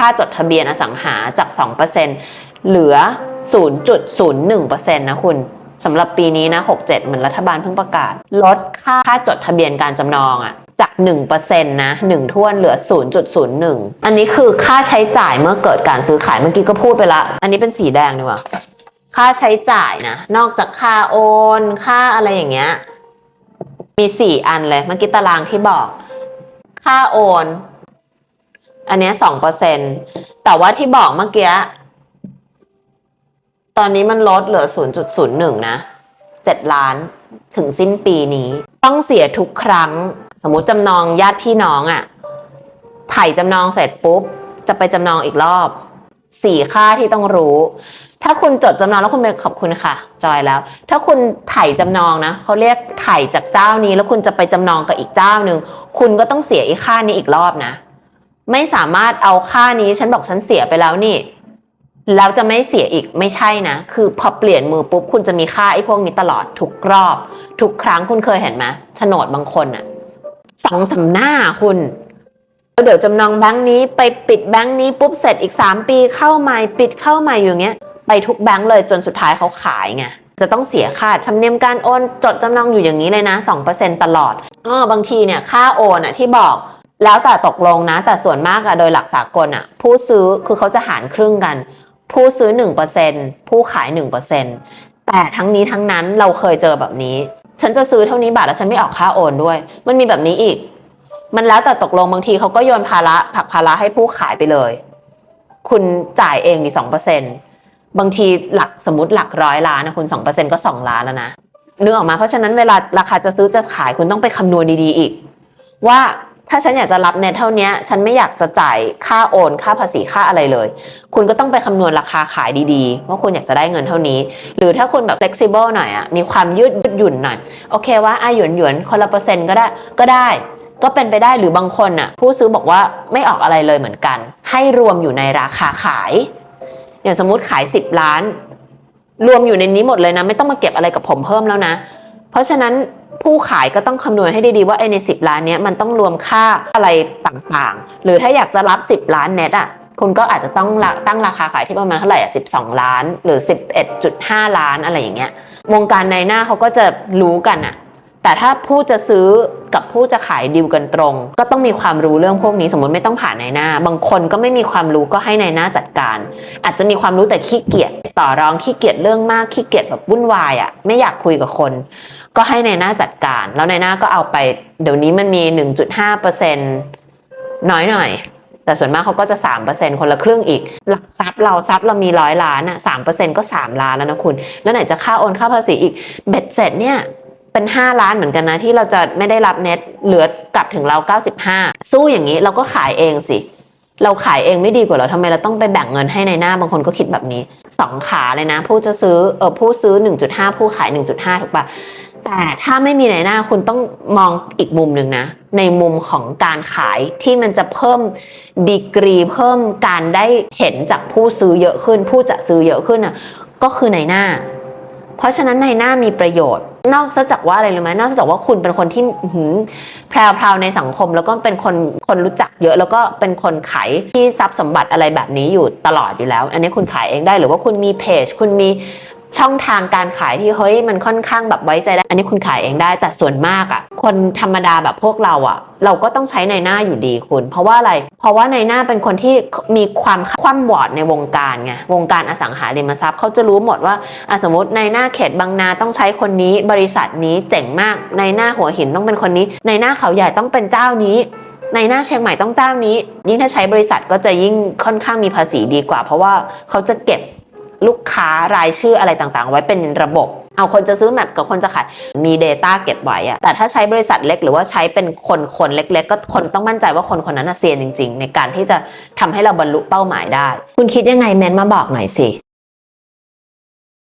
ค่าจดทะเบียนอสังหาจาก 2%เหลือ 0.01%นะคุณสำหรับปีนี้นะ 67 เหมือนรัฐบาลเพิ่งประกาศ ลดค่าค่าจดทะเบียนการจำนองอะจาก 1%นะ1ท่วนเหลือ 0.01 อันนี้คือค่าใช้จ่ายเมื่อเกิดการซื้อขายเมื่อกี้ก็พูดไปละ อันนี้เป็นสีแดงดีกว่า ค่าใช้จ่ายนะ นอกจากค่าโอน ค่าอะไรอย่างเงี้ย มีสี่อันเลย เมื่อกี้ตารางที่บอก ค่าโอน อันนี้สองเปอร์เซ็นแต่ว่าที่บอกเมื่อกี้ ตอนนี้มันลดเหลือ 0.01 นะ 7 ล้านถึงสิ้นปีนี้ ต้องเสียทุกครั้ง สมมุติจำนองญาติพี่น้องอะ่ะไถ่จำนองเสร็จปุ๊บ จะไปจำนองอีกรอบสี่ค่าที่ต้องรู้ ถ้าคุณจดจำนองแล้วคุณไปขอบคุณค่ะ จอยแล้ว ถ้าคุณไถ่จำนองนะเขาเรียกไถ่จากเจ้านี้ แล้วคุณจะไปจำนองกับอีกเจ้าหนึ่งคุณก็ต้องเสียอีกค่านี้อีกรอบนะ ไม่สามารถเอาค่านี้ฉันบอกฉันเสียไปแล้วนี่ แล้วจะไม่เสียอีกไม่ใช่นะ คือพอเปลี่ยนมือปุ๊บคุณจะมีค่าไอ้พวกนี้ตลอดทุกรอบ ทุกครั้งคุณเคยเห็นไหมโฉนดบางคนอะสองสำหน้าคุณเดี๋ยวจำนองแบงค์นี้ไปปิดแบงค์นี้ปุ๊บเสร็จอีก 3 ปีเข้าใหม่ปิดเข้าใหม่อยู่อย่างเงี้ย ไปทุกแบงค์เลยจนสุดท้ายเขาขายไงจะต้องเสียค่าธรรมเนียมการโอนจดจำนองอยู่อย่างนี้เลยนะ 2%ตลอดเออบางทีเนี่ยค่าโอนอะที่บอก แล้วแต่ตกลงนะ แต่ส่วนมากอะโดยหลักสากลอะผู้ซื้อคือเขาจะหารครึ่งกัน ผู้ซื้อ 1%ผู้ขาย 1%แต่ทั้งนี้ทั้งนั้นเราเคยเจอแบบนี้ ฉันจะซื้อเท่านี้บาทแล้วฉันไม่ออกค่าโอนด้วย มันมีแบบนี้อีก มันแล้วแต่ตกลงบางทีเขาก็โยนภาระผักภาระให้ผู้ขายไปเลย คุณจ่ายเองดีสองเปอร์เซ็นบางทีหลักสมมติหลักร้อยล้านนะคุณสองเปอร์เซ็นก็สองล้านแล้วนะนึกออกมาเพราะฉะนั้นเวลาราคาจะซื้อจะขายคุณต้องไปคำนวณดีๆอีก ว่า ถ้าฉันอยากจะรับเน็ตเท่านี้ฉันไม่อยากจะจ่ายค่าโอน ค่าภาษีค่าอะไรเลย คุณก็ต้องไปคำนวณราคาขายดีๆ ว่าคุณอยากจะได้เงินเท่านี้ หรือถ้าคุณแบบ flexible หน่อยอะมีความยืดหยุ่นหน่อย โอเคว่าอะหยวนหยวนคนละเปอร์เซ็นต์ก็ได้ก็ได้ก็เป็นไปได้หรือบางคนน่ะผู้ซื้อบอกว่าไม่ออกอะไรเลยเหมือนกัน ให้รวมอยู่ในราคาขาย อย่างสมมุติขาย 10 ล้าน รวมอยู่ในนี้หมดเลยนะ ไม่ต้องมาเก็บอะไรกับผมเพิ่มแล้วนะ เพราะฉะนั้น ผู้ขายก็ต้องคำนวณให้ดีๆว่าไอ้ใน 10 ล้านเนี้ยมันต้องรวมค่าอะไรต่างๆ หรือถ้าอยากจะรับ 10 ล้านเน็ตอะคุณก็อาจจะต้องตั้งราคาขายที่ประมาณเท่าไหร่อะ12 ล้าน หรือ 11.5 ล้านอะไรอย่างเงี้ยวงการในหน้าเขาก็จะรู้กันอะ แต่ถ้าผู้จะซื้อกับผู้จะขายดีลกันตรง ก็ต้องมีความรู้เรื่องพวกนี้สมมติไม่ต้องผ่านในหน้า บางคนก็ไม่มีความรู้ก็ให้ในหน้าจัดการ อาจจะมีความรู้แต่ขี้เกียจต่อรองขี้เกียจเรื่องมากขี้เกียจแบบวุ่นวายอะ่ะไม่อยากคุยกับคน ก็ให้ในหน้าจัดการ แล้วในหน้าก็เอาไป เดี๋ยวนี้มันมี 1.5%น้อยหน่อยแต่ส่วนมากเขาก็จะ 3%คนละครึ่งอีก หลักทรัพย์เราทรัพย์เรามีร้อยล้านอะ3%ก็ 3 ล้านแล้วนะคุณ แล้วไหนจะค่าโอนค่าภาษีอีก เบ็ดเสร็จเนี่ย เป็น 5 ล้านเหมือนกันนะ ที่เราจะไม่ได้รับเน็ตเหลือกลับถึงเรา 95 สู้อย่างนี้เราก็ขายเองสิ เราขายเองไม่ดีกว่าเหรอทำไมเราต้องไปแบ่งเงินให้ในหน้าบางคนก็คิดแบบนี้สองขาเลยนะ ผู้จะซื้อเออผู้ซื้อ 1.5 ผู้ขาย 1.5 ถูกปะแต่ถ้าไม่มีในหน้าคุณต้องมองอีกมุมหนึ่งนะ ในมุมของการขายที่มันจะเพิ่มดีกรี เพิ่มการได้เห็นจากผู้ซื้อเยอะขึ้น ผู้จะซื้อเยอะขึ้นอะก็คือในหน้า เพราะฉะนั้นในหน้ามีประโยชน์ นอกจากว่าอะไรรู้ไหมนอกจากว่าคุณเป็นคนที่หืมแพรวๆในสังคม แล้วก็เป็นคนคนรู้จักเยอะ แล้วก็เป็นคนขายที่ทรัพย์สมบัติอะไรแบบนี้อยู่ตลอดอยู่แล้ว อันนี้คุณขายเองได้หรือว่าคุณมีเพจคุณมี ช่องทางการขายที่เฮ้ยมันค่อนข้างแบบไว้ใจได้ อันนี้คุณขายเองได้ แต่ส่วนมากอะ่ะ คนธรรมดาแบบพวกเราอะ่ะ เราก็ต้องใช้ในหน้าอยู่ดีคุณ เพราะว่าอะไร เพราะว่าในหน้าเป็นคนที่มีความคว่ำวอดในวงการไง วงการอสังหาริมทรัพย์เขาจะรู้หมดว่าอะสมมติในหน้าเขตบางนาต้องใช้คนนี้ บริษัทนี้เจ๋งมาก ในหน้าหัวหินต้องเป็นคนนี้ ในหน้าเขาใหญ่ต้องเป็นเจ้านี้ในหน้าเชียงใหม่ต้องเจ้านี้ ยิ่งถ้าใช้บริษัทก็จะยิ่งค่อนข้างมีภาษีดีกว่า เพราะว่าเขาจะเก็บ ลูกค้ารายชื่ออะไรต่างๆ ไว้เป็นระบบ เอาคนจะซื้อแมปกับคนจะขายมี Data เก็บไว้อะแต่ถ้าใช้บริษัทเล็กหรือว่าใช้เป็นคนคนเล็ก ๆ ก็คนต้องมั่นใจว่าคนคนนั้นเซียนจริง ๆ ในการที่จะทำให้เราบรรลุเป้าหมายได้ คุณคิดยังไงแมนมาบอกหน่อยสิ